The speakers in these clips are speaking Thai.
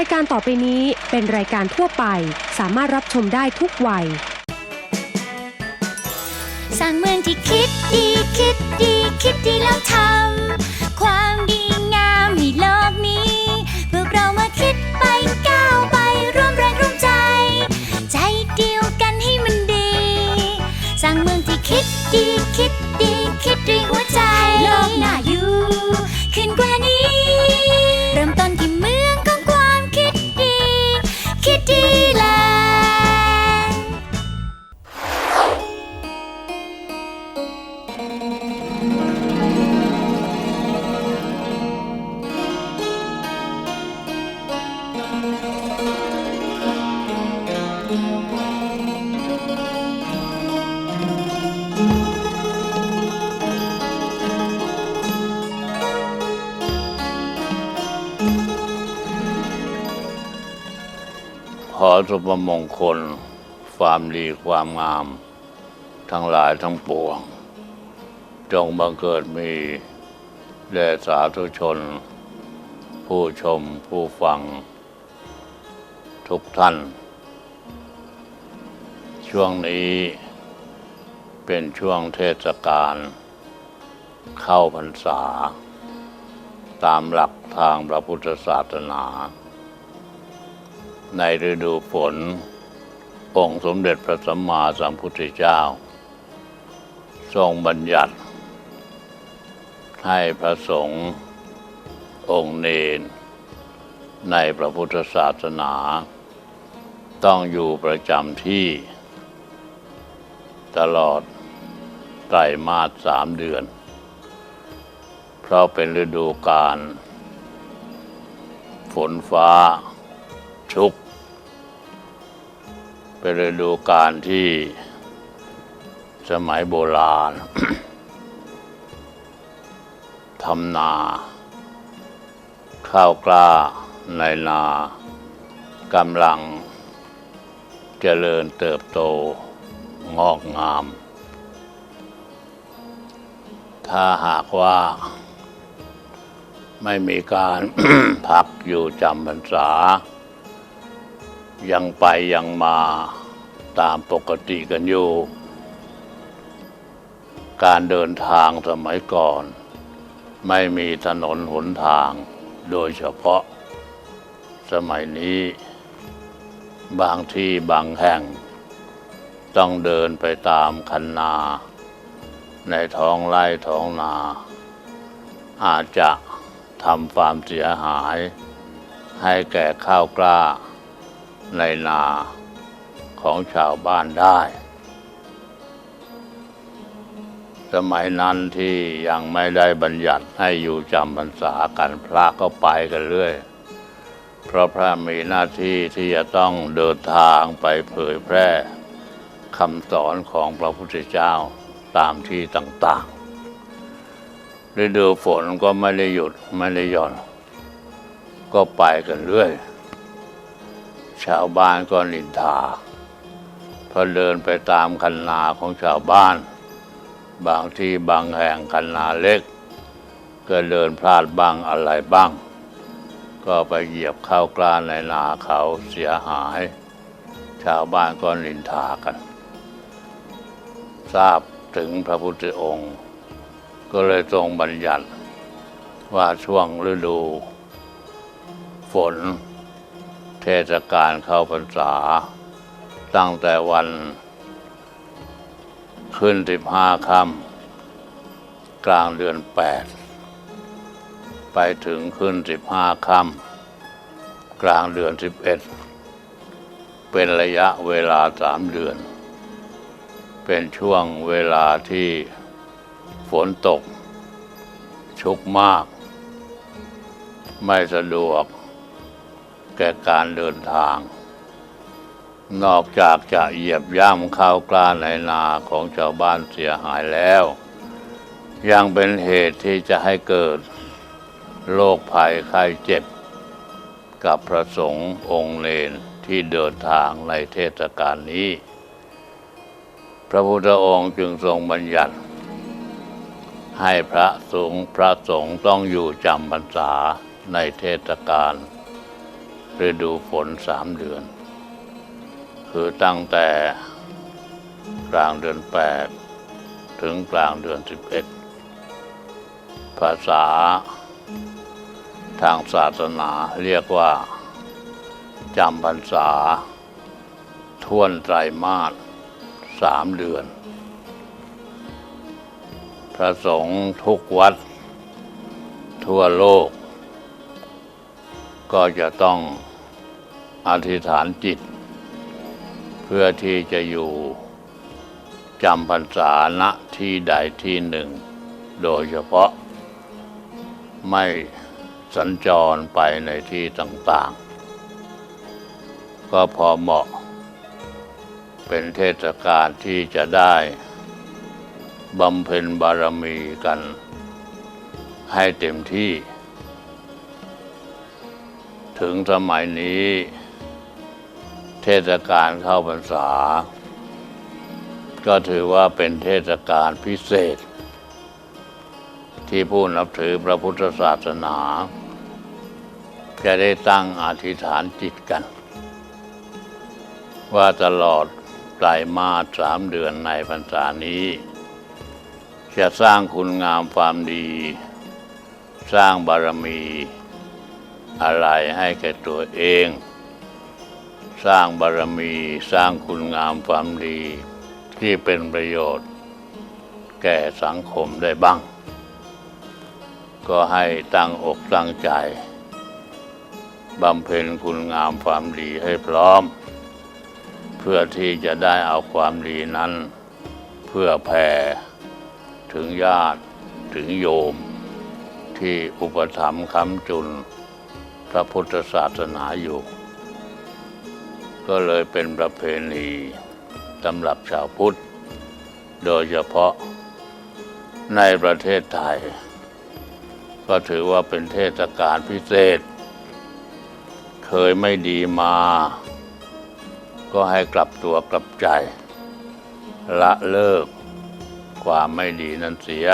ายการต่อไปนี้เป็นรายการทั่วไป สามารถรับชมได้ทุกวัย สร้างเมืองที่คิดดีคิดดีคิดดีแล้วทำความดีงามให้โลกนี้พวกเรามาคิดไป สุภมงคล ความดีความงาม ทั้งหลายทั้งปวง จงบังเกิดมีแด่สาธุชน ผู้ชมผู้ฟัง ทุกท่าน ช่วงนี้เป็นช่วงเทศกาลเข้าพรรษา ตามหลักทางพระพุทธศาสนา ในฤดูฝน องค์สมเด็จพระสัมมาสัมพุทธเจ้า ทรงบัญญัติ ให้พระสงฆ์องค์เนน ในพระพุทธศาสนา ต้องอยู่ประจำที่ ตลอดไตรมาสสามเดือน เพราะเป็นฤดูกาลฝนฟ้าชุก เป็นฤดูกาลที่สมัยโบราณทำนา ข้าวกล้าในนากำลังเจริญเติบโตงอกงาม ถ้าหากว่า ไม่มีการพักอยู่จำพรรษา ยังไปยังมา ตามปกติกันอยู่ การเดินทางสมัยก่อน ไม่มีถนนหนทางโดยเฉพาะ สมัยนี้ บางที่บางแห่ง ต้องเดินไปตามคันนา ในท้องไร่ท้องนา อาจจะทำความเสียหาย ให้แก่ข้าวกล้าในนา ของชาวบ้านได้ สมัยนั้นที่ยังไม่ได้บัญญัติให้อยู่จำพรรษากันพระก็ไปกันเรื่อย เพราะพระมีหน้าที่ที่จะต้องเดินทางไปเผยแพร่คำสอนของพระพุทธเจ้าตามที่ต่างๆฤดูฝนก็ไม่ได้หยุดไม่ได้หย่อน ก็ไปกันเรื่อย ชาวบ้านก็นินทา พอเดินไปตามคันนาของชาวบ้าน บางที่บางแห่งคันนาเล็ก ก็เดินพลาดบ้างอะไรบ้าง ก็ไปเหยียบข้าวกล้าในนาเขาเสียหาย ชาวบ้านก็นินทากัน ทราบถึงพระพุทธองค์ ก็เลยทรงบัญญัติว่าช่วงฤดู ฝน เทศกาลเข้าพรรษา ตั้งแต่วัน ขึ้นสิบห้าค่ำกลางเดือนแปดไปถึงขึ้นสิบห้าค่ำกลางเดือนสิบเอ็ดเป็นระยะเวลาสามเดือน เป็นช่วงเวลาที่ฝนตก ชุกมาก ไม่สะดวกแก่การเดินทาง นอกจากจะเหยียบย่ำข้าวกล้าในนาของชาวบ้านเสียหายแล้ว ยังเป็นเหตุที่จะให้เกิดโรคภัยไข้เจ็บ กับพระสงฆ์องค์เนนที่เดินทางในเทศกาลนี้ พระพุทธองค์จึงทรงบัญญัติ ให้พระสงฆ์พระสงฆ์ต้องอยู่จำพรรษาในเทศกาลฤดูฝนสามเดือน คือตั้งแต่กลางเดือนแปดถึงกลางเดือนสิบเอ็ดภาษา ทางศาสนาเรียกว่าจำพรรษาท่วนไตรมาสสามเดือน พระสงฆ์ทุกวัด ทั่วโลก ก็จะต้องอธิษฐานจิต พื่อที่จะอยู่จำพรรษาณที่ใดที่หนึ่ง โดยเฉพาะ ไม่สัญจรไปในที่ต่างๆ ก็พอเหมาะ เป็นเทศกาลที่จะได้บำเพ็ญบารมีกัน ให้เต็มที่ ถึงสมัยนี้ เทศกาลเข้าพรรษา ก็ถือว่าเป็นเทศกาลพิเศษ ที่ผู้นับถือพระพุทธศาสนา จะได้ตั้งอธิษฐานจิตกัน ว่าตลอดไตรมาสสามเดือนในพรรษานี้ จะสร้างคุณงามความดี สร้างบารมี อะไรให้แก่ตัวเอง สร้างบารมี สร้างคุณงามความดี ที่เป็นประโยชน์ แก่สังคมได้บ้าง ก็ให้ตั้งอกตั้งใจบำเพ็ญคุณงามความดีให้พร้อม เพื่อที่จะได้เอาความดีนั้น เพื่อแผ่ถึงญาติถึงโยม ที่อุปถัมภ์ค้ำจุนพระพุทธศาสนาอยู่ ก็เลยเป็นประเพณีสำหรับชาวพุทธ โดยเฉพาะในประเทศไทย ก็ถือว่าเป็นเทศกาลพิเศษ เคยไม่ดีมา ก็ให้กลับตัวกลับใจ ละเลิกความไม่ดีนั้นเสีย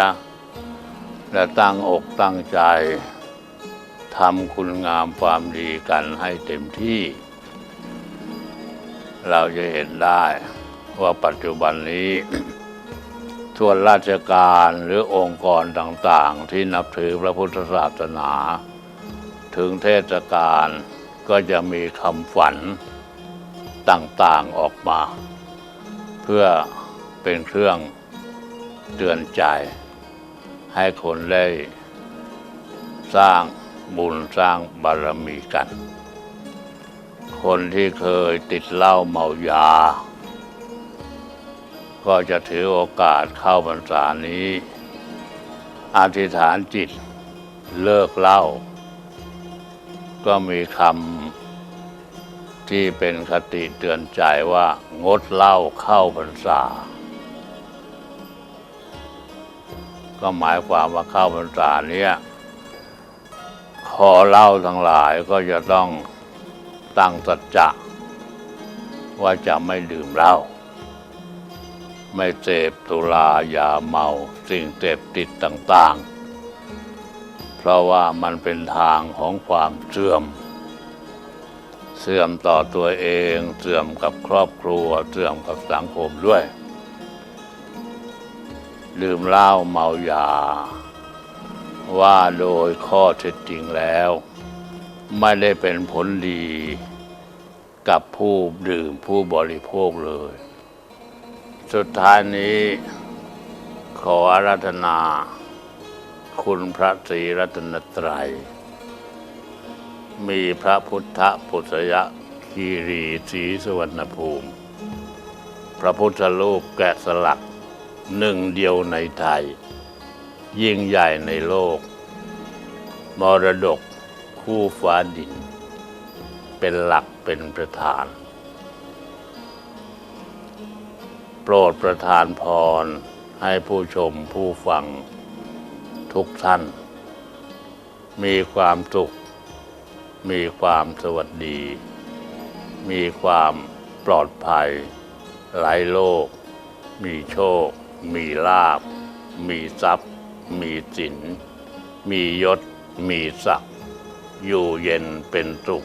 และตั้งอกตั้งใจทำคุณงามความดีกันให้เต็มที่ เราจะเห็นได้ว่าปัจจุบันนี้ส่วนราชการหรือองค์กรต่างๆ ที่นับถือพระพุทธศาสนา ถึงเทศกาลก็จะมีคำฝันต่างๆออกมา เพื่อเป็นเครื่องเตือนใจ ให้คนได้สร้างบุญสร้างบารมีกัน คนที่เคยติดเหล้าเมายา ก็จะถือโอกาสเข้าพรรษานี้อธิษฐานจิตเลิกเหล้าก็มีคำที่เป็นคติเตือนใจว่างดเหล้าเข้าพรรษา ก็หมายความว่าเข้าพรรษาเนี้ยขอเหล้าทั้งหลายก็จะต้อง ตั้งสัจจะว่าจะไม่ดื่มเหล้าไม่เสพสุรายาเมาสิ่งเสพติดต่าง ๆ เพราะว่ามันเป็นทางของความเสื่อม เสื่อมต่อตัวเองเสื่อมกับครอบครัวเสื่อมกับสังคมด้วย ดื่มเหล้าเมายา ว่าโดยข้อเท็จจริงแล้ว ไม่ได้เป็นผลดีกับผู้ดื่มผู้บริโภคเลย สุดท้ายนี้ขออาราธนา คุณพระศรีรัตนตรัย มีพระพุทธปุษยคีรีศรีสวรรณภูมิ พระพุทธรูปแกะสลักหนึ่งเดียวในไทย ยิ่งใหญ่ในโลก มรดก คู่ฟ้าดิน เป็นหลักเป็นประธาน โปรดประทานพรให้ผู้ชมผู้ฟังทุกท่าน มีความสุข มีความสวัสดี มีความปลอดภัยไร้โรคมีโชค มีลาบ มีทรัพย์ มีสิน มียศ มีศักดิ์ อยู่เย็นเป็นสุข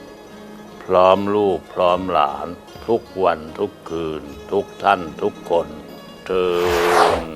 พร้อมลูกพร้อมหลาน ทุกวันทุกคืน ทุกท่านทุกคนเธอญ